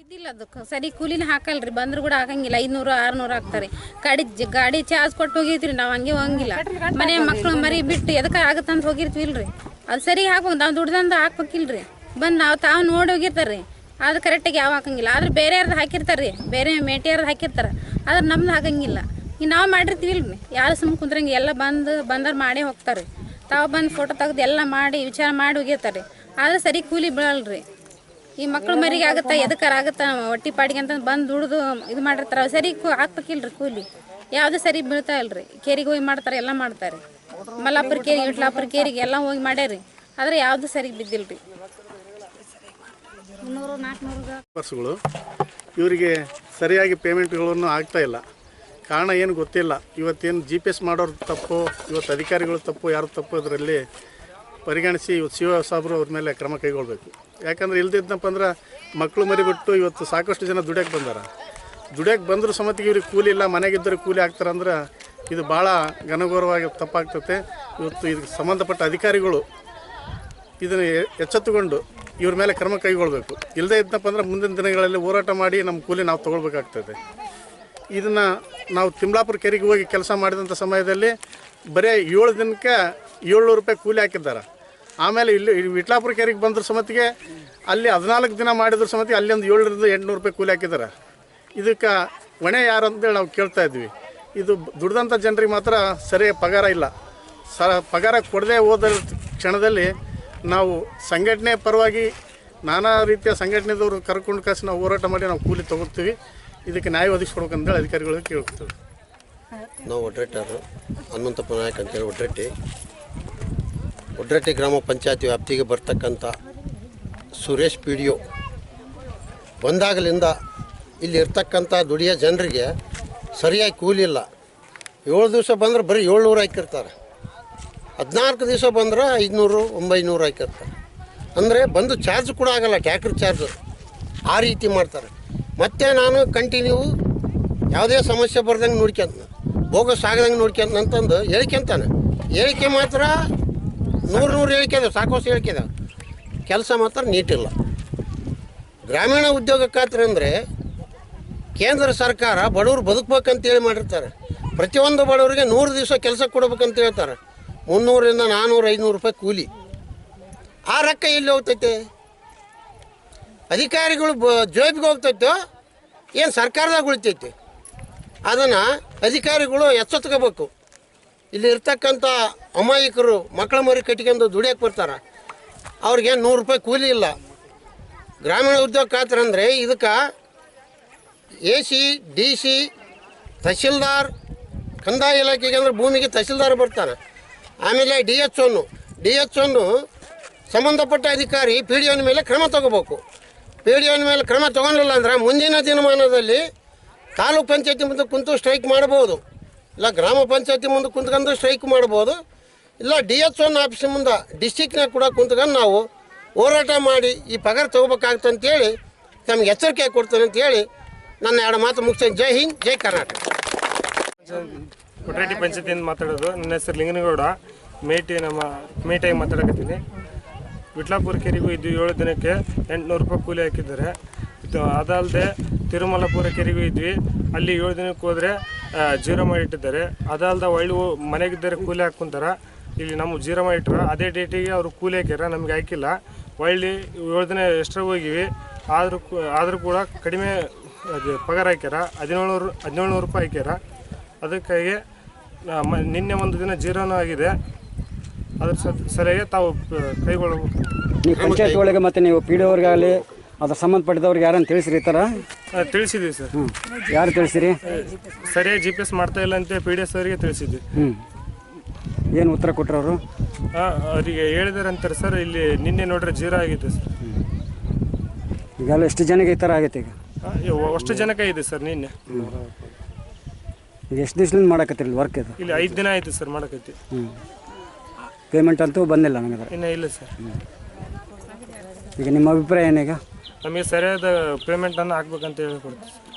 ಬಿದ್ದಿಲ್ಲ ಅದಕ್ಕೆ. ಸರಿ, ಕೂಲಿನ ಹಾಕಲ್ರಿ, ಬಂದ್ರು ಕೂಡ ಹಾಕಂಗಿಲ್ಲ ಐನೂರು ಆರ್ನೂರು ಹಾಕ್ತಾರೆ. ಗಾಡಿ ಗಾಡಿ ಚಾರ್ಜ್ ಕೊಟ್ಟು ಹೋಗಿರ್ತೀವಿ ನಾವು ಹಂಗೆ ಹೋಗಂಗಿಲ್ಲ. ಮನೆ ಮಕ್ಳು ಮರಿ ಬಿಟ್ಟು ಎದಕ್ಕೆ ಆಗತ್ತಂತ ಹೋಗಿರ್ತೀವಿಲ್ರಿ ಅದು ಸರಿ ಹಾಕ್ಬೇಕು ನಾವು ದುಡ್ದಂದು ಹಾಕ್ಬೇಕಿಲ್ರಿ. ಬಂದು ನಾವು ತಾವು ನೋಡಿ ಹೋಗಿರ್ತಾರೆ ಅದು ಕರೆಕ್ಟಾಗಿ ಯಾವ ಹಾಕಂಗಿಲ್ಲ. ಆದ್ರೆ ಬೇರೆ ಯಾರ್ದು ಹಾಕಿರ್ತಾರೆ ರೀ ಬೇರೆ ಮೇಟಿಯಾರ್ದು ಹಾಕಿರ್ತಾರೆ. ಆದ್ರೆ ನಮ್ದು ಹಾಕಂಗಿಲ್ಲ ಈಗ ನಾವು ಮಾಡಿರ್ತೀವಿಲ್ರಿ ಯಾರು ಸುಮ್ಮನೆ ಕುಂದ್ರಂಗೆ ಎಲ್ಲ ಬಂದು, ಬಂದವ್ರು ಮಾಡೇ ಹೋಗ್ತಾರೆ ತಾವು ಬಂದು ಫೋಟೋ ತೆಗ್ದು ಎಲ್ಲ ಮಾಡಿ, ವಿಚಾರ ಮಾಡಿ ಹೋಗಿರ್ತಾರೆ ಆದ್ರೆ ಸರಿ ಕೂಲಿ ಬೀಳಲ್ರಿ. ಈ ಮಕ್ಳು ಮರಿಗೆ ಆಗುತ್ತಾ? ಎದಕ್ಕಾರ ಆಗುತ್ತಾ? ಹೊಟ್ಟಿ ಪಾಡಿಗೆ ಅಂತ ಬಂದು ದುಡ್ದು ಇದು ಮಾಡಿರ್ತಾರೆ ಸರಿ ಹಾಕ್ಬೇಕಿಲ್ರಿ ಕೂಲಿ. ಯಾವುದು ಸರಿ ಬೀಳ್ತಾ ಇಲ್ರಿ. ಕೇರಿಗೆ ಹೋಗಿ ಮಾಡ್ತಾರೆ, ಎಲ್ಲ ಮಾಡ್ತಾರೆ. ಮಲ್ಲಾಪುರ ಕೇರಿ ಇಟ್ಲಾಪುರ ಕೇರಿಗೆ ಎಲ್ಲ ಹೋಗಿ ಮಾಡ್ಯಾರಿ. ಆದ್ರೆ ಯಾವುದು ಸರಿ ಬಿದ್ದಿಲ್ರಿ. ಮುನ್ನೂರು ನಾಲ್ಕುನೂರು ಇವರಿಗೆ ಸರಿಯಾಗಿ ಪೇಮೆಂಟ್ಗಳನ್ನು ಆಗ್ತಾ ಇಲ್ಲ. ಕಾರಣ ಏನು ಗೊತ್ತಿಲ್ಲ. ಇವತ್ತೇನು ಜಿ ಪಿ ಎಸ್ ಮಾಡೋರು ತಪ್ಪು, ಇವತ್ತು ಅಧಿಕಾರಿಗಳು ತಪ್ಪು, ಯಾರು ತಪ್ಪು ಅದರಲ್ಲಿ ಪರಿಗಣಿಸಿ ಇವತ್ತು ಶಿವ ಸಾಬ್ರು ಅವ್ರ ಮೇಲೆ ಕ್ರಮ ಕೈಗೊಳ್ಬೇಕು. ಯಾಕಂದ್ರೆ ಇಲ್ದಿದ್ದಪ್ಪ ಅಂದ್ರೆ ಮಕ್ಕಳು ಮರಿ ಬಿಟ್ಟು ಇವತ್ತು ಸಾಕಷ್ಟು ಜನ ದುಡಿಯೋಕೆ ಬಂದಾರ. ದುಡಿಯೋಕೆ ಬಂದರೂ ಸಮೇತ ಇವ್ರಿಗೆ ಕೂಲಿ ಇಲ್ಲ, ಮನೆಗಿದ್ದರೆ ಕೂಲಿ ಆಗ್ತಾರಂದ್ರೆ ಇದು ಭಾಳ ಘನಘೋರವಾಗಿ ತಪ್ಪಾಗ್ತತೆ. ಇವತ್ತು ಇದಕ್ಕೆ ಸಂಬಂಧಪಟ್ಟ ಅಧಿಕಾರಿಗಳು ಇದನ್ನು ಎಚ್ಚೆತ್ತುಕೊಂಡು ಇವ್ರ ಮೇಲೆ ಕ್ರಮ ಕೈಗೊಳ್ಬೇಕು. ಇಲ್ಲದೇ ಇದ್ದಪ್ಪ ಅಂದ್ರೆ ಮುಂದಿನ ದಿನಗಳಲ್ಲಿ ಹೋರಾಟ ಮಾಡಿ ನಮ್ಮ ಕೂಲಿ ನಾವು ತೊಗೊಳ್ಬೇಕಾಗ್ತದೆ. ಇದನ್ನು ನಾವು ತಿಮ್ಲಾಪುರ ಕೆರೆಗೆ ಹೋಗಿ ಕೆಲಸ ಮಾಡಿದಂಥ ಸಮಯದಲ್ಲಿ ಬರೀ ಏಳು ದಿನಕ್ಕೆ ಏಳ್ನೂರು ರೂಪಾಯಿ ಕೂಲಿ ಹಾಕಿದ್ದಾರೆ. ಆಮೇಲೆ ಇಲ್ಲಿ ವಿಟ್ಲಾಪುರ ಕೆರೆಗೆ ಬಂದ್ರ ಸಮೇತಿಗೆ ಅಲ್ಲಿ ಹದಿನಾಲ್ಕು ದಿನ ಮಾಡಿದ್ರ ಸಮೇತಿಗೆ ಅಲ್ಲಿ ಒಂದು ಏಳರಿಂದ ಎಂಟುನೂರು ರೂಪಾಯಿ ಕೂಲಿ ಹಾಕಿದ್ದಾರೆ ಇದಕ್ಕೆ ಹೊಣೆ ಯಾರು ಅಂತೇಳಿ ನಾವು ಕೇಳ್ತಾ ಇದ್ವಿ. ಇದು ದುಡ್ದಂಥ ಜನರಿಗೆ ಮಾತ್ರ ಸರಿಯಾಗಿ ಪಗಾರ ಇಲ್ಲ. ಸ ಪಗಾರ ಕೊಡದೆ ಹೋದ ಕ್ಷಣದಲ್ಲಿ ನಾವು ಸಂಘಟನೆ ಪರವಾಗಿ ನಾನಾ ರೀತಿಯ ಸಂಘಟನೆದವರು ಕರ್ಕೊಂಡು ಕಾಸಿ ನಾವು ಹೋರಾಟ ಮಾಡಿ ನಾವು ಕೂಲಿ ತಗೋತೀವಿ ಇದಕ್ಕೆ ನ್ಯಾಯ ಒದಗಿಸ್ಕೊಡ್ಬೇಕಂತೇಳಿ ಅಧಿಕಾರಿಗಳಿಗೆ ಕೇಳ್ತೀವಿ ನಾವು ಒಡ್ರೆಟ್ಟರು ಹನುಮಂತಪ್ಪ ನಾಯಕ್ ಅಂತೇಳಿ ಒಡ್ರೆಟ್ಟಿ ಒಡ್ರೆಟ್ಟಿ ಗ್ರಾಮ ಪಂಚಾಯತಿ ವ್ಯಾಪ್ತಿಗೆ ಬರ್ತಕ್ಕಂಥ ಸುರೇಶ್ ಪಿ ಡಿ ಒ ಬಂದಾಗಲಿಂದ ಇಲ್ಲಿ ಇರ್ತಕ್ಕಂಥ ದುಡಿಯೋ ಜನರಿಗೆ ಸರಿಯಾಗಿ ಕೂಲಿ ಇಲ್ಲ. ಏಳು ದಿವಸ ಬಂದ್ರೆ ಬರೀ ಏಳ್ನೂರು ಹಾಕಿರ್ತಾರೆ. ಹದಿನಾಲ್ಕು ದಿವಸ ಬಂದ್ರೆ ಐದುನೂರು, ಒಂಬೈನೂರು ಹಾಕಿರ್ತಾರೆ. ಅಂದರೆ ಬಂದು ಚಾರ್ಜ್ ಕೂಡ ಆಗಲ್ಲ ಟ್ಯಾಕ್ರಿ ಚಾರ್ಜ್ ಆ ರೀತಿ ಮಾಡ್ತಾರೆ. ಮತ್ತೆ ನಾನು ಕಂಟಿನ್ಯೂ ಯಾವುದೇ ಸಮಸ್ಯೆ ಬರ್ದಂಗೆ ನೋಡ್ಕೊಂತ ಬೋಗಸ್ ಆಗದಂಗೆ ನೋಡ್ಕೊಂತ ಅಂತಂದು ಹೇಳ್ಕೊಂತಾನೆ ಹೇಳಿಕೆ ಮಾತ್ರ ನೂರು ನೂರು ಹೇಳಿಕೆ ಅದಾವೆ ಸಾಕಷ್ಟು ಹೇಳಿಕೆ ಕೆಲಸ ಮಾತ್ರ ನೀಟಿಲ್ಲ. ಗ್ರಾಮೀಣ ಉದ್ಯೋಗ ಖಾತ್ರಿ ಅಂದರೆ ಕೇಂದ್ರ ಸರ್ಕಾರ ಬಡವರು ಬದುಕಬೇಕಂತೇಳಿ ಮಾಡಿರ್ತಾರೆ. ಪ್ರತಿಯೊಂದು ಬಡವರಿಗೆ ನೂರು ದಿವಸ ಕೆಲಸ ಕೊಡ್ಬೇಕಂತ ಹೇಳ್ತಾರೆ. ಮುನ್ನೂರಿಂದ ನಾನ್ನೂರು ಐನೂರು ರೂಪಾಯಿ ಕೂಲಿ. ಆ ರೊಕ್ಕ ಎಲ್ಲಿ ಹೋಗ್ತೈತೆ? ಅಧಿಕಾರಿಗಳು ಬ, ಜೋಬಿಗೆ ಹೋಗ್ತೈತೋ? ಏನು ಸರ್ಕಾರದಾಗ ಉಳಿತೈತಿ? ಅದನ್ನು ಅಧಿಕಾರಿಗಳು ಎಚ್ಚೆತ್ಕೋಬೇಕು. ಇಲ್ಲಿ ಇರ್ತಕ್ಕಂಥ ಅಮಾಯಕರು ಮಕ್ಕಳ ಮರಿ ಕಟ್ಕೊಂಡು ದುಡಿಯೋಕೆ ಬರ್ತಾರೆ. ಅವ್ರಿಗೆ ನೂರು ರೂಪಾಯಿ ಕೂಲಿ ಇಲ್ಲ. ಗ್ರಾಮೀಣ ಉದ್ಯೋಗ ಖಾತ್ರಿ ಅಂದರೆ ಇದಕ್ಕೆ A C, D C, tahsildar, ಕಂದಾಯ ಇಲಾಖೆಗೆ ಅಂದ್ರೆ ಭೂಮಿಗೆ ತಹಶೀಲ್ದಾರ್ ಬರ್ತಾನೆ ಆಮೇಲೆ ಡಿ ಎಚ್ ಒನ್ನು ಡಿ ಎಚ್ ಒನ್ನು ಸಂಬಂಧಪಟ್ಟ ಅಧಿಕಾರಿ ಪಿ ಡಿ ಒನ್ ಮೇಲೆ ಕ್ರಮ ತಗೋಬೇಕು. ಪಿ ಡಿ ಒನ್ ಮೇಲೆ ಕ್ರಮ ತಗೊಂಡಿಲ್ಲ ಅಂದ್ರೆ ಮುಂದಿನ ದಿನಮಾನದಲ್ಲಿ ತಾಲೂಕು ಪಂಚಾಯತಿ ಮುಂದೆ ಕುಂತು ಸ್ಟ್ರೈಕ್ ಮಾಡ್ಬೋದು ಇಲ್ಲ, ಗ್ರಾಮ ಪಂಚಾಯತಿ ಮುಂದೆ ಕುಂತ್ಕೊಂಡು ಸ್ಟ್ರೈಕ್ ಮಾಡ್ಬೋದು. ಇಲ್ಲ ಡಿ ಎಚ್ ಒನ್ ಆಫೀಸ್ ಮುಂದೆ ಡಿಸ್ಟಿಕ್ನಾಗ ಕೂಡ ಕುಂತ್ಕೊಂಡು ನಾವು ಹೋರಾಟ ಮಾಡಿ ಈ ಪಗಾರ ತಗೋಬೇಕಾಗ್ತದೆ ಅಂತೇಳಿ ತಮಗೆ ಎಚ್ಚರಿಕೆ ಕೊಡ್ತೇನೆ ಅಂತೇಳಿ ನನ್ನ ಎರಡು ಮಾತು ಮುಗಿಸ್ತೇನೆ. ಜೈ ಹಿಂದ್, ಜೈ ಕರ್ನಾಟಕ. ಕೊಟ್ರೆಟ್ಟಿ ಪಂಚಾಯತಿಯಿಂದ ಮಾತಾಡೋದು. ನನ್ನ ಹೆಸರು ಲಿಂಗನಗೌಡ. ಮೇಟಿ ನಮ್ಮ ಮೇಟಿಯಾಗಿ ಮಾತಾಡಕತ್ತೀನಿ. ವಿಟ್ಲಾಪುರ ಕೆರೆಗೂ ಇದು ಏಳು ದಿನಕ್ಕೆ ಎಂಟುನೂರು ರೂಪಾಯಿ ಕೂಲಿ ಹಾಕಿದ್ದಾರೆ. ಅದಲ್ಲದೆ ತಿರುಮಲಪುರ ಕೆರೆಗೂ ಇದ್ವಿ. ಅಲ್ಲಿ ಏಳು ದಿನಕ್ಕೆ ಹೋದರೆ ಜೀರೋ ಮಾಡಿಟ್ಟಿದ್ದಾರೆ ಅದಲ್ಲದ ಒಳ್ಳೆ ಮನೆಗಿದ್ದರೆ ಕೂಲಿ ಹಾಕೊಂತಾರ ಇಲ್ಲಿ ನಮ್ಮ ಜೀರೋ ಮಾಡಿಟ್ರ ಅದೇ ಡೇಟಿಗೆ ಅವರು ಕೂಲಿ ಹಾಕ್ಯಾರ, ನಮ್ಗೆ ಹಾಕಿಲ್ಲ. ಒಳ್ಳೆ ಏಳು ದಿನ ಎಕ್ಸ್ಟ್ರಾ ಹೋಗಿವಿ. ಆದರೂ ಆದರೂ ಕೂಡ ಕಡಿಮೆ ಪಗಾರ ಹಾಕ್ಯಾರ. ಹದಿನೇಳು ಹದಿನೇಳು ರೂಪಾಯಿ ಹಾಕ್ಯಾರ. ಅದಕ್ಕಾಗಿ ನಿನ್ನೆ ಒಂದು ದಿನ ಜೀರೋನೂ ಆಗಿದೆ. ಅದ್ರ ಸರಿಯಾಗಿ ತಾವು ಕೈಗೊಳ್ಳಬೇಕು. ಪಂಚಾಯತ್ ಒಳಗೆ ಮತ್ತೆ ನೀವು ಪಿ ಡಿ ಅವ್ರಿಗಾಗಲಿ ಅದ್ರ ಸಂಬಂಧಪಟ್ಟಿದವ್ರಿಗೆ ಯಾರನ್ನು ತಿಳಿಸಿರಿ ಈ ಥರ? ಆ, ತಿಳಿಸಿದ್ವಿ ಸರ್. ಹ್ಞೂ ಯಾರು ತಿಳಿಸಿರಿ? ಸರಿಯಾಗಿ ಜಿ ಪಿ ಎಸ್ ಮಾಡ್ತಾ ಇಲ್ಲ ಅಂತ ಪಿ ಡಿ ಎಸ್ ಅವರಿಗೆ ತಿಳಿಸಿದ್ವಿ. ಹ್ಞೂ ಏನು ಉತ್ತರ ಕೊಟ್ಟರು ಅವರು? ಹಾಂ ಅವರಿಗೆ ಹೇಳಿದಾರಂತಾರೆ ಸರ್ ಇಲ್ಲಿ ನಿನ್ನೆ ನೋಡ್ರೆ ಜೀರೋ ಆಗಿದೆ ಸರ್. ಈಗೆಲ್ಲ ಎಷ್ಟು ಜನಕ್ಕೆ ಈ ಥರ ಆಗೈತೆ ಈಗ? ಆ, ಇವ್ ಅಷ್ಟು ಜನಕ್ಕೆ ಇದೆ ಸರ್ ನಿನ್ನೆ. ಈಗ ಎಷ್ಟು ದಿವ್ಸದಿಂದ ಮಾಡಕತ್ತಿರಲಿ ವರ್ಕ್ ಇದು? ಇಲ್ಲಿ ಐದು ದಿನ ಆಯ್ತು ಸರ್ ಮಾಡಕತ್ತಿ. ಹ್ಞೂ ಪೇಮೆಂಟ್ ಅಂತೂ ಬಂದಿಲ್ಲ ನನಗೆ ಇನ್ನೂ ಇಲ್ಲ ಸರ್. ಈಗ ನಿಮ್ಮ ಅಭಿಪ್ರಾಯ ಏನೀಗ ನಮಗೆ ಸರಿಯಾದ ಪೇಮೆಂಟನ್ನು ಹಾಕ್ಬೇಕಂತ ಹೇಳ್ಕೊಡ್ತೀವಿ.